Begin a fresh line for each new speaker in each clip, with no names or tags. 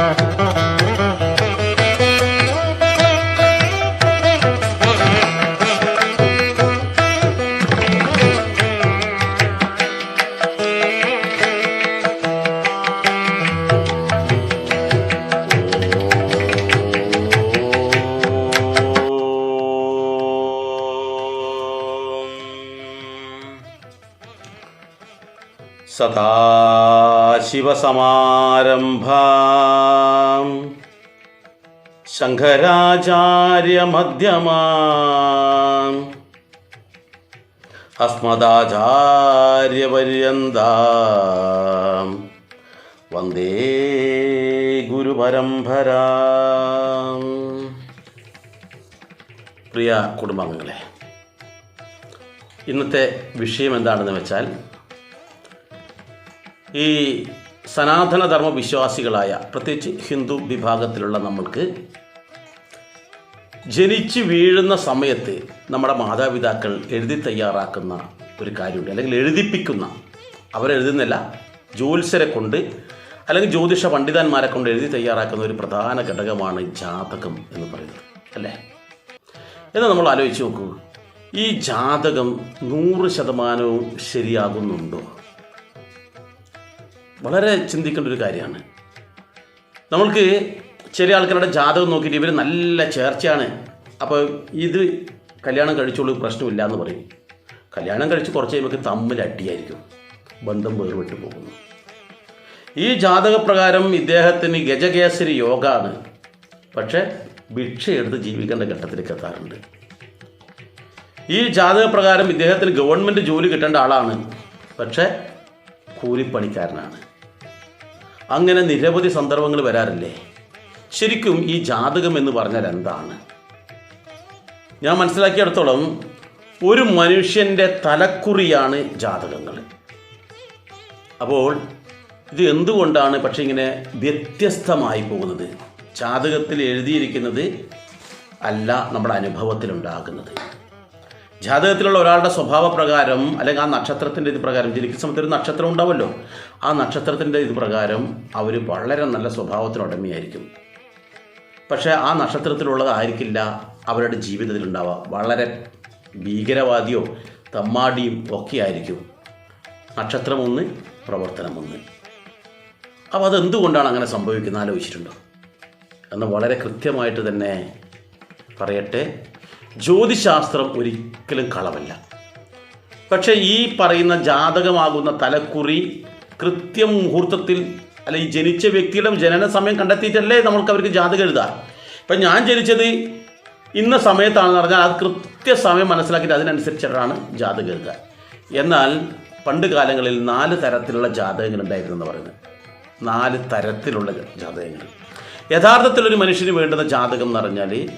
Thank you. സദാശിവസമാരംഭാം ശങ്കരാചാര്യമധ്യമാ. അസ്മദാചാര്യപര്യന്ത. വന്ദേ ഗുരുപരമ്പര. പ്രിയ കുടുംബാംഗങ്ങളെ ഇന്നത്തെ വിഷയം എന്താണെന്ന് വെച്ചാൽ ഈ സനാതനധർമ്മ വിശ്വാസികളായ പ്രത്യേകിച്ച് ഹിന്ദു വിഭാഗത്തിലുള്ള നമ്മൾക്ക് ജനിച്ച് വീഴുന്ന സമയത്ത് നമ്മുടെ മാതാപിതാക്കൾ എഴുതി തയ്യാറാക്കുന്ന ഒരു കാര്യമുണ്ട്. അല്ലെങ്കിൽ എഴുതിപ്പിക്കുന്ന അവരെഴുതുന്നില്ല ജ്യോത്സരെ കൊണ്ട് അല്ലെങ്കിൽ ജ്യോതിഷ പണ്ഡിതന്മാരെ കൊണ്ട് എഴുതി തയ്യാറാക്കുന്ന ഒരു പ്രധാന ഘടകമാണ് ജാതകം എന്ന് പറയുന്നത്. അല്ലേ? എന്ന് നമ്മൾ ആലോചിച്ച് നോക്കൂ ഈ ജാതകം നൂറ് ശതമാനവും ശരിയാകുന്നുണ്ടോ? വളരെ ചിന്തിക്കേണ്ട ഒരു കാര്യമാണ്. നമ്മൾക്ക് ചില ആൾക്കാരുടെ ജാതകം നോക്കിയിട്ട് ഇവർ നല്ല ചേർച്ചയാണ്. അപ്പോൾ ഇത് കല്യാണം കഴിച്ചോളൂ പ്രശ്നമില്ല എന്ന് പറയും. കല്യാണം കഴിച്ച് കുറച്ച് കഴിയുമ്പോൾ തമ്മിൽ അടിയായിരിക്കും. ബന്ധം വേർപെട്ട് പോകുന്നു. ഈ ജാതകപ്രകാരം ഇദ്ദേഹത്തിന് ഗജകേസരി യോഗമാണ് പക്ഷേ ഭിക്ഷയെടുത്ത് ജീവിക്കേണ്ട ഘട്ടത്തിലേക്ക് എത്താറുണ്ട്. ഈ ജാതകപ്രകാരം ഇദ്ദേഹത്തിന് ഗവൺമെന്റ് ജോലി കിട്ടേണ്ട ആളാണ്. പക്ഷേ കൂലിപ്പണിക്കാരനാണ്. അങ്ങനെ നിരവധി സന്ദർഭങ്ങൾ വരാറില്ലേ? ശരിക്കും ഈ ജാതകം എന്ന് പറഞ്ഞാൽ എന്താണ്? ഞാൻ മനസ്സിലാക്കിയിടത്തോളം ഒരു മനുഷ്യന്റെ തലക്കുറിയാണ് ജാതകങ്ങൾ. അപ്പോൾ ഇത് എന്തുകൊണ്ടാണ് പക്ഷേ ഇങ്ങനെ വ്യത്യസ്തമായി പോകുന്നത്? ജാതകത്തിൽ എഴുതിയിരിക്കുന്നത് അല്ല നമ്മുടെ അനുഭവത്തിലുണ്ടാകുന്നത്. ജാതകത്തിലുള്ള ഒരാളുടെ സ്വഭാവപ്രകാരം അല്ലെങ്കിൽ ആ നക്ഷത്രത്തിന്റെ ഇത് പ്രകാരം ജനിക്കുന്ന സമയത്ത് ഒരു നക്ഷത്രം ഉണ്ടാവുമല്ലോ. ആ നക്ഷത്രത്തിന്റെ ഇത് പ്രകാരം അവർ വളരെ നല്ല സ്വഭാവത്തിനുടമയായിരിക്കും പക്ഷേ ആ നക്ഷത്രത്തിലുള്ളതായിരിക്കില്ല അവരുടെ ജീവിതത്തിൽ ഉണ്ടാവുക. വളരെ ഭീകരവാദിയോ തമ്മാടിയും ഒക്കെ ആയിരിക്കും. നക്ഷത്രം ഒന്ന് പ്രവർത്തനം ഒന്ന്. അപ്പോൾ അതെന്തുകൊണ്ടാണ് അങ്ങനെ സംഭവിക്കുന്നത്? ആലോചിച്ചിട്ടുണ്ടോ? എന്ന് വളരെ കൃത്യമായിട്ട് തന്നെ പറയട്ടെ. ജ്യോതിശാസ്ത്രം ഒരിക്കലും കളവല്ല. പക്ഷേ ഈ പറയുന്ന ജാതകമാകുന്ന തലക്കുറി കൃത്യം മുഹൂർത്തത്തിൽ അല്ല ഈ ജനിച്ച വ്യക്തിയുടെ ജനന സമയം കണ്ടെത്തിയിട്ടല്ലേ നമ്മൾക്ക് അവർക്ക് ജാതകം എഴുതാം. ഇപ്പം ഞാൻ ജനിച്ചത് ഇന്ന സമയത്താണെന്ന് പറഞ്ഞാൽ അത് കൃത്യസമയം മനസ്സിലാക്കിയിട്ട് അതിനനുസരിച്ചിട്ടാണ് ജാതകം എഴുതുക. എന്നാൽ പണ്ട് കാലങ്ങളിൽ നാല് തരത്തിലുള്ള ജാതകങ്ങൾ ഉണ്ടായിരുന്നു എന്ന് പറയുന്നത്. നാല് തരത്തിലുള്ള ജാതകങ്ങൾ. യഥാർത്ഥത്തിൽ ഒരു മനുഷ്യന് വേണ്ടുന്ന ജാതകം എന്ന് പറഞ്ഞാൽ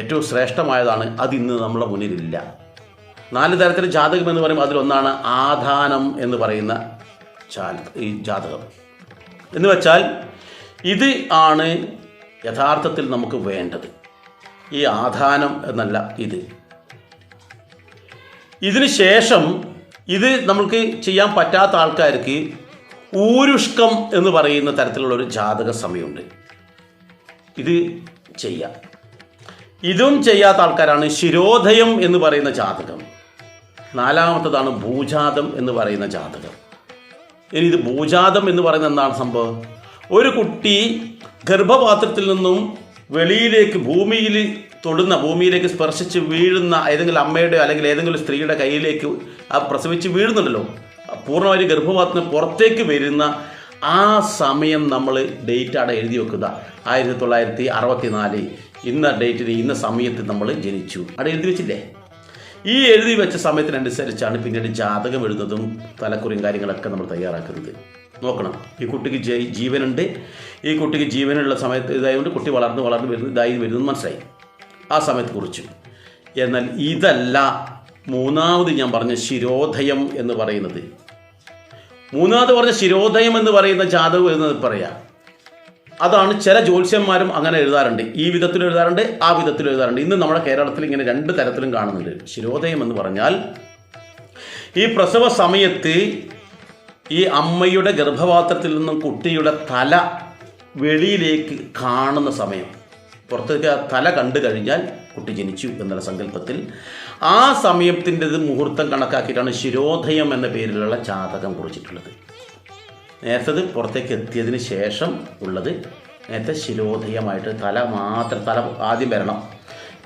ഏറ്റവും ശ്രേഷ്ഠമായതാണ് അത് ഇന്ന് നമ്മുടെ മുന്നിലില്ല. നാല് തരത്തിൽ ജാതകം എന്ന് പറയുമ്പോൾ അതിലൊന്നാണ് ആധാനം എന്ന് പറയുന്ന ഈ ജാതകം. എന്ന് വെച്ചാൽ ഇത് ആണ് യഥാർത്ഥത്തിൽ നമുക്ക് വേണ്ടത്. ഈ ആധാനം എന്നല്ല ഇത്. ഇതിന് ശേഷം ഇത് നമുക്ക് ചെയ്യാൻ പറ്റാത്ത ആൾക്കാർക്ക് ഊരുഷ്കം എന്ന് പറയുന്ന തരത്തിലുള്ള ഒരു ജാതക സമയമുണ്ട്. ഇത് ചെയ്യാം. ഇതും ചെയ്യാത്ത ആൾക്കാരാണ് ശിരോധയം എന്ന് പറയുന്ന ജാതകം. നാലാമത്തതാണ് ഭൂജാതം എന്ന് പറയുന്ന ജാതകം. ഇനി ഇത് ഭൂജാതം എന്ന് പറയുന്ന എന്താണ് സംഭവം? ഒരു കുട്ടി ഗർഭപാത്രത്തിൽ നിന്നും വെളിയിലേക്ക് ഭൂമിയിൽ തൊടുന്ന ഭൂമിയിലേക്ക് സ്പർശിച്ച് വീഴുന്ന ഏതെങ്കിലും അമ്മയുടെ അല്ലെങ്കിൽ ഏതെങ്കിലും സ്ത്രീയുടെ കയ്യിലേക്ക് ആ പ്രസവിച്ച് വീഴുന്നുണ്ടല്ലോ. പൂർണമായും ഗർഭപാത്രത്തിന് പുറത്തേക്ക് വരുന്ന ആ സമയം നമ്മൾ ഡേറ്റ് അവിടെ എഴുതി വെക്കുക. ആയിരത്തി തൊള്ളായിരത്തി അറുപത്തി നാല് ഇന്ന ഡേറ്റിന് ഇന്ന സമയത്ത് നമ്മൾ ജനിച്ചു. അവിടെ എഴുതി വെച്ചില്ലേ? ഈ എഴുതി വെച്ച സമയത്തിനനുസരിച്ചാണ് പിന്നീട് ജാതകം എഴുതുന്നതും തലക്കുറിയും കാര്യങ്ങളൊക്കെ നമ്മൾ തയ്യാറാക്കുന്നത്. നോക്കണം. ഈ കുട്ടിക്ക് ജീവനുണ്ട്. ഈ കുട്ടിക്ക് ജീവനുള്ള സമയത്ത് ഇതായതുകൊണ്ട് കുട്ടി വളർന്ന് വളർന്ന് വരുന്നത് ഇതായി വരുന്നത് മനസ്സിലായി. ആ സമയത്ത് കുറിച്ചു. എന്നാൽ ഇതല്ല മൂന്നാമത് ഞാൻ പറഞ്ഞ ശിരോധയം എന്ന് പറയുന്നത്. മൂന്നാമത് പറഞ്ഞ ശിരോധയം എന്ന് പറയുന്ന ജാതകം എഴുതുന്നത് പറയാം. അതാണ് ചില ജ്യോത്സ്യന്മാരും അങ്ങനെ എഴുതാറുണ്ട്. ഈ വിധത്തിൽ എഴുതാറുണ്ട് ആ വിധത്തിൽ എഴുതാറുണ്ട്. ഇന്ന് നമ്മുടെ കേരളത്തിൽ ഇങ്ങനെ രണ്ട് തരത്തിലും കാണുന്നുണ്ട്. ശിരോദയം എന്ന് പറഞ്ഞാൽ ഈ പ്രസവ സമയത്ത് ഈ അമ്മയുടെ ഗർഭപാത്രത്തിൽ നിന്നും കുട്ടിയുടെ തല വെളിയിലേക്ക് കാണുന്ന സമയം. പുറത്തേക്ക് ആ തല കണ്ടു കഴിഞ്ഞാൽ കുട്ടി ജനിച്ചു എന്നുള്ള സങ്കല്പത്തിൽ. ആ സമയത്തിന്റെ മുഹൂർത്തം കണക്കാക്കിയിട്ടാണ് ശിരോധയം എന്ന പേരിലുള്ള ജാതകം കുറിച്ചിട്ടുള്ളത്. നേരത്തത് പുറത്തേക്ക് എത്തിയതിന് ശേഷം ഉള്ളത് നേരത്തെ ശിരോധയമായിട്ട് തല മാത്രം തല ആദ്യം വരണം.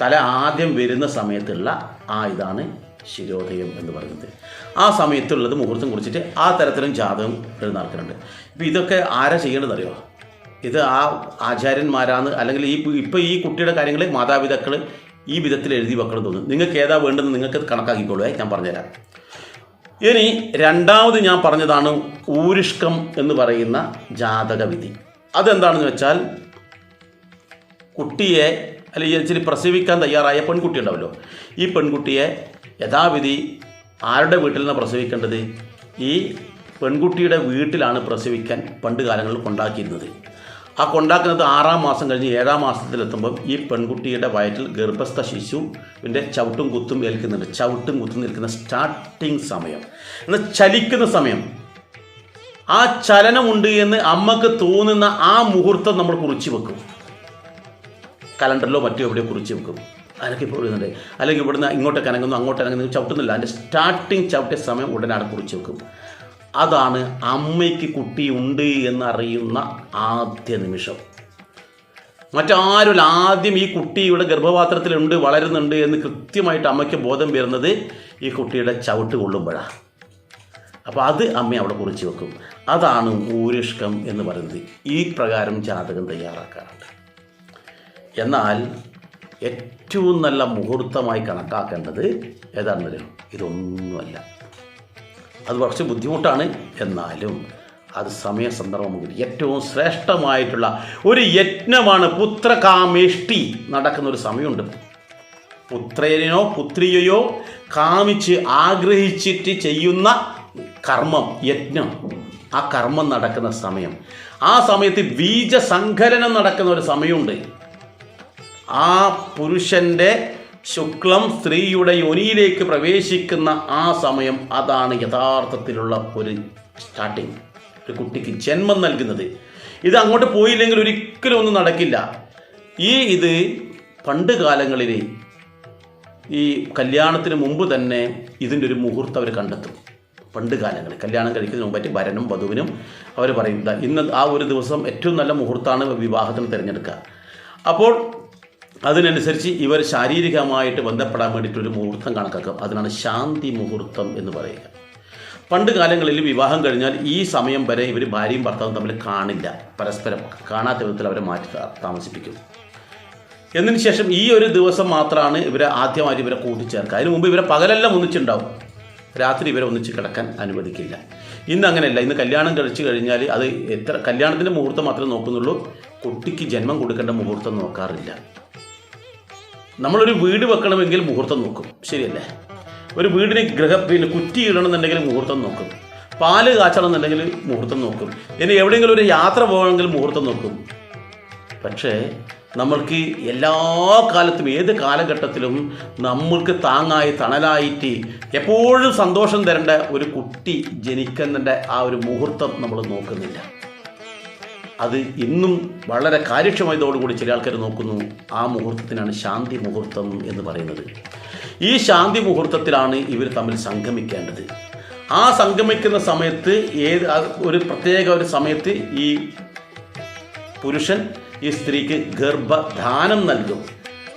തല ആദ്യം വരുന്ന സമയത്തുള്ള ആ ഇതാണ് ശിരോധയം എന്ന് പറയുന്നത്. ആ സമയത്തുള്ളത് മുഹൂർത്തം കുറിച്ചിട്ട് ആ തരത്തിലും ജാതകം എഴുതുന്ന ആൾക്കാരുണ്ട് ഇപ്പം ഇതൊക്കെ ആരാ ചെയ്യേണ്ടതറിയോ ഇത് ആ ആചാര്യന്മാരാണ് അല്ലെങ്കിൽ ഈ ഇപ്പോൾ ഈ കുട്ടിയുടെ കാര്യങ്ങൾ മാതാപിതാക്കൾ ഈ വിധത്തിൽ എഴുതി വെക്കണം തോന്നുന്നു. നിങ്ങൾക്ക് ഏതാ വേണ്ടതെന്ന് നിങ്ങൾക്ക് കണക്കാക്കിക്കോളൂ ഞാൻ പറഞ്ഞുതരാം. ഇനി രണ്ടാമത് ഞാൻ പറഞ്ഞതാണ് ഊരിഷ്കം എന്ന് പറയുന്ന ജാതകവിധി. അതെന്താണെന്ന് വെച്ചാൽ കുട്ടിയെ അല്ലെങ്കിൽ ഇച്ചിരി പ്രസവിക്കാൻ തയ്യാറായ പെൺകുട്ടി ഉണ്ടാവല്ലോ ഈ പെൺകുട്ടിയെ യഥാവിധി ആരുടെ വീട്ടിൽ നിന്നാണ് പ്രസവിക്കേണ്ടത്? ഈ പെൺകുട്ടിയുടെ വീട്ടിലാണ് പ്രസവിക്കാൻ പണ്ട് കാലങ്ങളിൽ കൊണ്ടാക്കിയിരുന്നത്. ആ കൊണ്ടാക്കുന്നത് ആറാം മാസം കഴിഞ്ഞ് ഏഴാം മാസത്തിലെത്തുമ്പം ഈ പെൺകുട്ടിയുടെ വയറ്റിൽ ഗർഭസ്ഥ ശിശുവിന്റെ ചവിട്ടും കുത്തും ഏൽക്കുന്നുണ്ട്. ചവിട്ടും കുത്തും നിൽക്കുന്ന സ്റ്റാർട്ടിങ് സമയം. എന്നാൽ ചലിക്കുന്ന സമയം. ആ ചലനമുണ്ട് എന്ന് അമ്മയ്ക്ക് തോന്നുന്ന ആ മുഹൂർത്തം നമ്മൾ കുറിച്ചു വെക്കും. കലണ്ടറിലോ മറ്റോ എവിടെയോ കുറിച്ചു വെക്കും. അതൊക്കെ ഇപ്പോൾ എഴുതുന്നുണ്ട് അല്ലെങ്കിൽ ഇവിടുന്ന് ഇങ്ങോട്ട് കനങ്ങുന്നു അങ്ങോട്ട് ഇറങ്ങുന്നു ചവിട്ടുന്നില്ല. അതിന്റെ സ്റ്റാർട്ടിങ് ചവിട്ടിയ സമയം ഉടനെ അവിടെ കുറിച്ച് വെക്കും. അതാണ് അമ്മയ്ക്ക് കുട്ടി ഉണ്ട് എന്നറിയുന്ന ആദ്യ നിമിഷം. മറ്റാരും ആദ്യം ഈ കുട്ടിയുടെ ഗർഭപാത്രത്തിലുണ്ട് വളരുന്നുണ്ട് എന്ന് കൃത്യമായിട്ട് അമ്മയ്ക്ക് ബോധം വരുന്നത് ഈ കുട്ടിയുടെ ചവിട്ട് കൊള്ളുമ്പോഴാണ് അപ്പോൾ അത് അമ്മ അവിടെ കുറിച്ച് വെക്കും. അതാണ് ഊരിഷ്കം എന്ന് പറയുന്നത്. ഈ പ്രകാരം ജാതകം തയ്യാറാക്കാറുണ്ട്. എന്നാൽ ഏറ്റവും നല്ല മുഹൂർത്തമായി കണക്കാക്കേണ്ടത് ഏതാണെന്നറിയോ? ഇതൊന്നുമല്ല. അത് കുറച്ച് ബുദ്ധിമുട്ടാണ്. എന്നാലും അത് സമയ സന്ദർഭം ഏറ്റവും ശ്രേഷ്ഠമായിട്ടുള്ള ഒരു യജ്ഞമാണ് പുത്രകാമേഷ്ടി നടക്കുന്ന ഒരു സമയമുണ്ട്. പുത്രനോ പുത്രിയയോ കാമിച്ച് ആഗ്രഹിച്ചിട്ട് ചെയ്യുന്ന കർമ്മം യജ്ഞം. ആ കർമ്മം നടക്കുന്ന സമയം. ആ സമയത്ത് ബീജസങ്കലനം നടക്കുന്ന ഒരു സമയമുണ്ട്. ആ പുരുഷന്റെ ശുക്ലം സ്ത്രീയുടെ യോനിയിലേക്ക് പ്രവേശിക്കുന്ന ആ സമയം അതാണ് യഥാർത്ഥത്തിലുള്ള ഒരു സ്റ്റാർട്ടിങ് ഒരു കുട്ടിക്ക് ജന്മം നൽകുന്നത്. ഇത് അങ്ങോട്ട് പോയില്ലെങ്കിൽ ഒരിക്കലും ഒന്നും നടക്കില്ല. ഈ ഇത് പണ്ട് കാലങ്ങളിൽ ഈ കല്യാണത്തിന് മുമ്പ് തന്നെ ഇതിന്റെ ഒരു മുഹൂർത്തം അവർ കണ്ടെത്തും. പണ്ട് കാലങ്ങളിൽ കല്യാണം കഴിക്കുന്നതിന് മുമ്പായിട്ട് വരനും വധുവിനും അവർ പറയുന്നത് "ദാ ഇന്ന് ആ ഒരു ദിവസം ഏറ്റവും നല്ല മുഹൂർത്തമാണ് വിവാഹത്തിന് തിരഞ്ഞെടുക്കുക. അപ്പോൾ അതിനനുസരിച്ച് ഇവർ ശാരീരികമായിട്ട് ബന്ധപ്പെടാൻ വേണ്ടിയിട്ടൊരു മുഹൂർത്തം കണക്കാക്കും. അതിനാണ് ശാന്തി മുഹൂർത്തം എന്ന് പറയുക. പണ്ട് കാലങ്ങളിൽ വിവാഹം കഴിഞ്ഞാൽ ഈ സമയം വരെ ഇവർ ഭാര്യയും ഭർത്താവും തമ്മിൽ കാണില്ല. പരസ്പരം കാണാത്ത വിധത്തിൽ അവരെ മാറ്റി താമസിപ്പിക്കും. എന്നതിന് ശേഷം ഈ ഒരു ദിവസം മാത്രമാണ് ഇവരെ ആദ്യമായിട്ട് ഇവരെ കൂട്ടിച്ചേർക്കുക. അതിന് മുമ്പ് ഇവരെ പകലെല്ലാം ഒന്നിച്ചുണ്ടാവും. രാത്രി ഇവരെ ഒന്നിച്ച് കിടക്കാൻ അനുവദിക്കില്ല. ഇന്ന് അങ്ങനെയല്ല. ഇന്ന് കല്യാണം കഴിച്ചു കഴിഞ്ഞാൽ അത് എത്ര കല്യാണത്തിന്റെ മുഹൂർത്തം മാത്രമേ നോക്കുന്നുള്ളൂ. കുട്ടിക്ക് ജന്മം കൊടുക്കേണ്ട മുഹൂർത്തം നോക്കാറില്ല. നമ്മളൊരു വീട് വെക്കണമെങ്കിൽ മുഹൂർത്തം നോക്കും. ശരിയല്ലേ? ഒരു വീടിന് ഗ്രഹ പിന്നെ കുറ്റി ഇടണമെന്നുണ്ടെങ്കിൽ മുഹൂർത്തം നോക്കും. പാൽ കാച്ചണമെന്നുണ്ടെങ്കിൽ മുഹൂർത്തം നോക്കും. ഇനി എവിടെയെങ്കിലും ഒരു യാത്ര പോകണമെങ്കിൽ മുഹൂർത്തം നോക്കും. പക്ഷേ നമ്മൾക്ക് എല്ലാ കാലത്തും ഏത് കാലഘട്ടത്തിലും നമ്മൾക്ക് താങ്ങായി തണലായിട്ട് എപ്പോഴും സന്തോഷം തരേണ്ട ഒരു കുട്ടി ജനിക്കുന്നതിന്റെ ആ ഒരു മുഹൂർത്തം നമ്മൾ നോക്കുന്നില്ല. അത് ഇന്നും വളരെ കാര്യക്ഷമതയോടുകൂടി ചില ആൾക്കാർ നോക്കുന്നു ആ മുഹൂർത്തത്തിനാണ് ശാന്തി മുഹൂർത്തം എന്ന് പറയുന്നത്. ഈ ശാന്തി മുഹൂർത്തത്തിലാണ് ഇവർ തമ്മിൽ സംഗമിക്കേണ്ടത്. ആ സംഗമിക്കുന്ന സമയത്ത് ഏത് ഒരു പ്രത്യേക ഒരു സമയത്ത് ഈ പുരുഷൻ ഈ സ്ത്രീക്ക് ഗർഭദാനം നൽകും.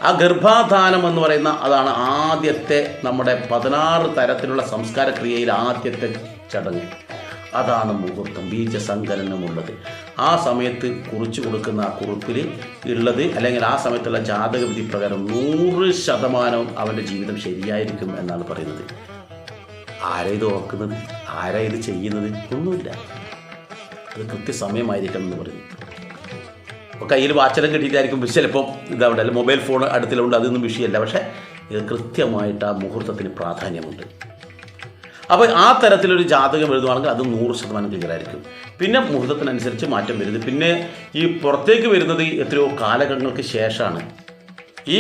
ആ ഗർഭാധാനം എന്ന് പറയുന്ന അതാണ് ആദ്യത്തെ നമ്മുടെ പതിനാറ് തരത്തിലുള്ള സംസ്കാര ക്രിയയിൽ ആദ്യത്തെ ചടങ്ങ്. അതാണ് മുഹൂർത്തം ബീജസങ്കലനമുള്ളത്. ആ സമയത്ത് കുറിച്ചു കൊടുക്കുന്ന ആ കുറിപ്പിൽ ഉള്ളത് അല്ലെങ്കിൽ ആ സമയത്തുള്ള ജാതകവിധി പ്രകാരം നൂറ് ശതമാനവും അവന്റെ ജീവിതം ശരിയായിരിക്കും എന്നാണ് പറയുന്നത്. ആരാ ഇത് ഓർക്കുന്നത്? ആരാ ഇത് ചെയ്യുന്നത്? ഒന്നുമില്ല. അത് കൃത്യസമയമായിരിക്കണം എന്ന് പറയുന്നു. അപ്പോൾ കയ്യിൽ വാച്ചലം കിട്ടിയിട്ടായിരിക്കും ചിലപ്പം ഇതവിടെ അല്ല മൊബൈൽ ഫോൺ അടുത്തിലുണ്ട് അതൊന്നും വിഷയമല്ല. പക്ഷേ ഇത് കൃത്യമായിട്ട് ആ മുഹൂർത്തത്തിന് പ്രാധാന്യമുണ്ട്. അപ്പോൾ ആ തരത്തിലൊരു ജാതകം എഴുതുവാണെങ്കിൽ അത് നൂറ് ശതമാനം ക്ലിയറായിരിക്കും പിന്നെ മുഹൂർത്തത്തിനനുസരിച്ച് മാറ്റം വരുന്നത് പിന്നെ ഈ പുറത്തേക്ക് വരുന്നത് എത്രയോ കാലഘട്ടങ്ങൾക്ക് ശേഷമാണ്. ഈ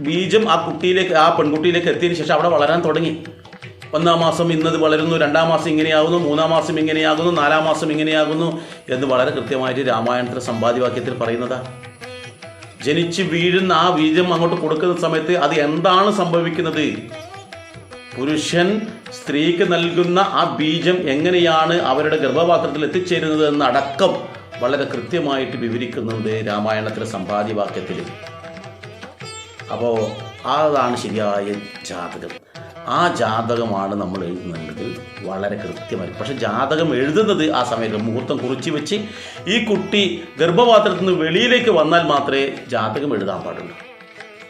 ബീജം ആ കുട്ടിയിലേക്ക് ആ പെൺകുട്ടിയിലേക്ക് എത്തിയതിന് ശേഷം അവിടെ വളരാൻ തുടങ്ങി. ഒന്നാം മാസം ഇന്നത് വളരുന്നു രണ്ടാം മാസം ഇങ്ങനെയാകുന്നു മൂന്നാം മാസം ഇങ്ങനെയാകുന്നു നാലാം മാസം ഇങ്ങനെയാകുന്നു എന്ന് വളരെ കൃത്യമായിട്ട് രാമായണത്തിലെ സമ്പാദ്യവാക്യത്തിൽ പറയുന്നതാ. ജനിച്ച് വീഴുന്ന ആ ബീജം അങ്ങോട്ട് കൊടുക്കുന്ന സമയത്ത് അത് എന്താണ് സംഭവിക്കുന്നത്? പുരുഷൻ സ്ത്രീക്ക് നൽകുന്ന ആ ബീജം എങ്ങനെയാണ് അവരുടെ ഗർഭപാത്രത്തിൽ എത്തിച്ചേരുന്നത് എന്നടക്കം വളരെ കൃത്യമായിട്ട് വിവരിക്കുന്നുണ്ട് രാമായണത്തിലെ സമ്പാദ്യവാക്യത്തിൽ. അപ്പോൾ അതാണ് ശരിയായ ജാതകം. ആ ജാതകമാണ് നമ്മൾ എഴുതുന്നത് വളരെ കൃത്യമായി പക്ഷെ ജാതകം എഴുതുന്നത് ആ സമയത്ത് മുഹൂർത്തം കുറിച്ച് വെച്ച് ഈ കുട്ടി ഗർഭപാത്രത്തിൽ നിന്ന് വെളിയിലേക്ക് വന്നാൽ മാത്രമേ ജാതകം എഴുതാൻ പാടുള്ളൂ.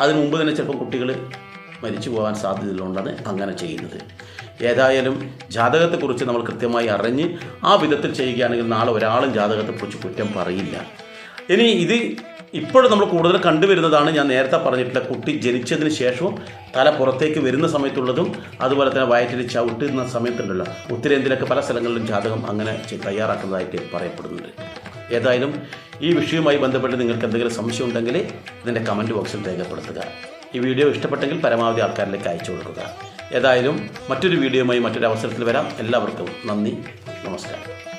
അതിനു മുമ്പ് തന്നെ ചിലപ്പോൾ കുട്ടികൾ മരിച്ചു പോകാൻ സാധ്യതയുള്ളതാണ് അങ്ങനെ ചെയ്യുന്നത്. ഏതായാലും ജാതകത്തെക്കുറിച്ച് നമ്മൾ കൃത്യമായി അറിഞ്ഞ് ആ വിധത്തിൽ ചെയ്യുകയാണെങ്കിൽ നാളെ ഒരാളും ജാതകത്തെക്കുറിച്ച് കുറ്റം പറയില്ല. ഇനി ഇത് ഇപ്പോഴും നമ്മൾ കൂടുതൽ കണ്ടുവരുന്നതാണ് ഞാൻ നേരത്തെ പറഞ്ഞിട്ടുള്ള കുട്ടി ജനിച്ചതിന് ശേഷവും തല പുറത്തേക്ക് വരുന്ന സമയത്തുള്ളതും അതുപോലെ തന്നെ വയറ്റിൽ ചവിട്ടുന്ന സമയത്തുണ്ടല്ലോ. ഉത്തരേന്ത്യയിലൊക്കെ പല സ്ഥലങ്ങളിലും ജാതകം അങ്ങനെ തയ്യാറാക്കുന്നതായിട്ട് പറയപ്പെടുന്നുണ്ട്. ഏതായാലും ഈ വിഷയവുമായി ബന്ധപ്പെട്ട് നിങ്ങൾക്ക് എന്തെങ്കിലും സംശയം ഉണ്ടെങ്കിൽ ഇതിന്റെ കമന്റ് ബോക്സിൽ രേഖപ്പെടുത്തുക. ഈ വീഡിയോ ഇഷ്ടപ്പെട്ടെങ്കിൽ പരമാവധി ആൾക്കാരിലേക്ക് അയച്ചു കൊടുക്കുക. ഏതായാലും മറ്റൊരു വീഡിയോയുമായി മറ്റൊരു അവസരത്തിൽ വരാം. എല്ലാവർക്കും നന്ദി. നമസ്കാരം.